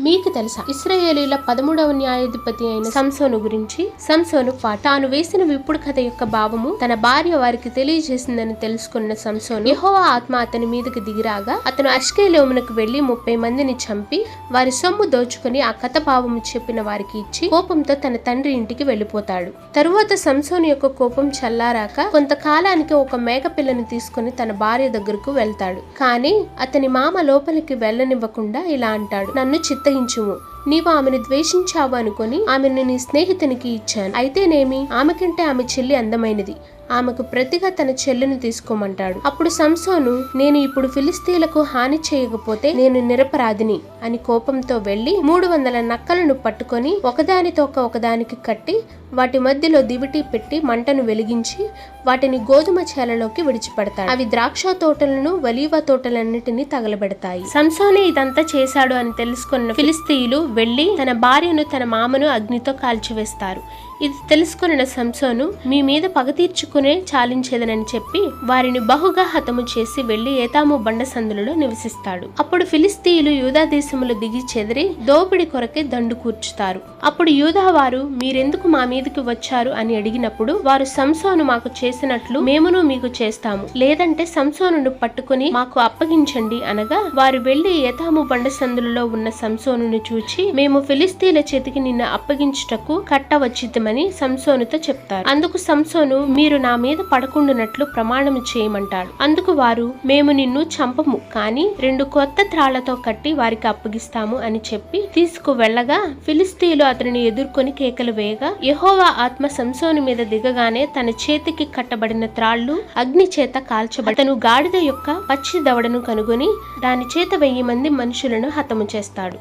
మీకు తెలుసా? ఇస్రాయేలీల పదమూడవ న్యాయాధిపతి అయిన సంసోను గురించి? సంసోను పాట తాను వేసిన విప్పుడు కథ యొక్క భావము తన భార్య వారికి తెలియజేసిందని తెలుసుకున్న సంసోను యహోవా ఆత్మ అతని మీదకి దిగిరాగా అతను అష్కేలోమునకు వెళ్ళి ముప్పై మందిని చంపి వారి సొమ్ము దోచుకుని ఆ కథ భావము చెప్పిన వారికి ఇచ్చి కోపంతో తన తండ్రి ఇంటికి వెళ్ళిపోతాడు తరువాత సంసోను యొక్క కోపం చల్లారాక కొంతకాలానికి ఒక మేకపిల్లను తీసుకుని తన భార్య దగ్గరకు వెళ్తాడు. కానీ అతని మామ లోపలికి వెళ్ళనివ్వకుండా ఇలా అంటాడు. నన్ను చిత్తగించుము నీవు ఆమెను ద్వేషించావు అనుకొని ఆమెను నీ స్నేహితునికి ఇచ్చాను. అయితేనేమి? ఆమె కంటే ఆమె చెల్లి అందమైనది. ఆమెకు ప్రతిగా తన చెల్లిని తీసుకోమంటాడు. అప్పుడు సంసోను నేను ఇప్పుడు ఫిలిస్తీన్లకు హాని చేయకపోతే నేను నిరపరాధిని అని కోపంతో వెళ్ళి మూడు వందల నక్కలను పట్టుకొని ఒకదానితో ఒక ఒకదానికి కట్టి వాటి మధ్యలో దివిటి పెట్టి మంటను వెలిగించి వాటిని గోధుమ చేలలోకి విడిచిపెడతాడు. అవి ద్రాక్ష తోటలను వలీవ తోటలన్నిటినీ తగలబెడతాయి. సంసోనే ఇదంతా చేశాడు అని తెలుసుకున్న ఫిలిస్తీయులు వెళ్ళి తన భార్యను తన మామను అగ్నితో కాల్చివేస్తారు. ఇది తెలుసుకున్న సంసోను మీ మీద పగ తీర్చుకునే చాలించేదనని చెప్పి వారిని బహుగా హతము చేసి వెళ్ళి ఏతాము బండసందులలో నివసిస్తాడు. అప్పుడు ఫిలిస్తీయులు యూదా దేశములు దిగి చెదిరి దోపిడి కొరకే దండు కూర్చుతారు. అప్పుడు యూదా వారు మీరెందుకు మా మీదకి వచ్చారు? అని అడిగినప్పుడు వారు సంసోను మాకు చేసినట్లు మేమును మీకు చేస్తాము. లేదంటే సంసోనును పట్టుకుని మాకు అప్పగించండి అనగా వారు వెళ్ళి ఏతాము బండసందులలో ఉన్న సంసోనును చూచి మేము ఫిలిస్తీన్ల చేతికి నిన్ను అప్పగించుటకు కట్ట వచ్చిద్దామని సంసోనుతో చెప్తారు. అందుకు సంసోను మీరు నా మీద పడకుండునట్లు ప్రమాణం చేయమంటాడు. అందుకు వారు మేము నిన్ను చంపము కానీ రెండు కొత్త త్రాళ్ళతో కట్టి వారికి అప్పగిస్తాము అని చెప్పి తీసుకు వెళ్ళగా ఫిలిస్తీన్లు అతనిని ఎదుర్కొని కేకలు వేయగా యహోవా ఆత్మ శంసోని మీద దిగగానే తన చేతికి కట్టబడిన త్రాళ్ళు అగ్ని చేత కాల్చబడి తను గాడిద యొక్క పచ్చి దవడను కనుగొని దాని చేత వెయ్యి మంది మనుషులను హతము చేస్తాడు.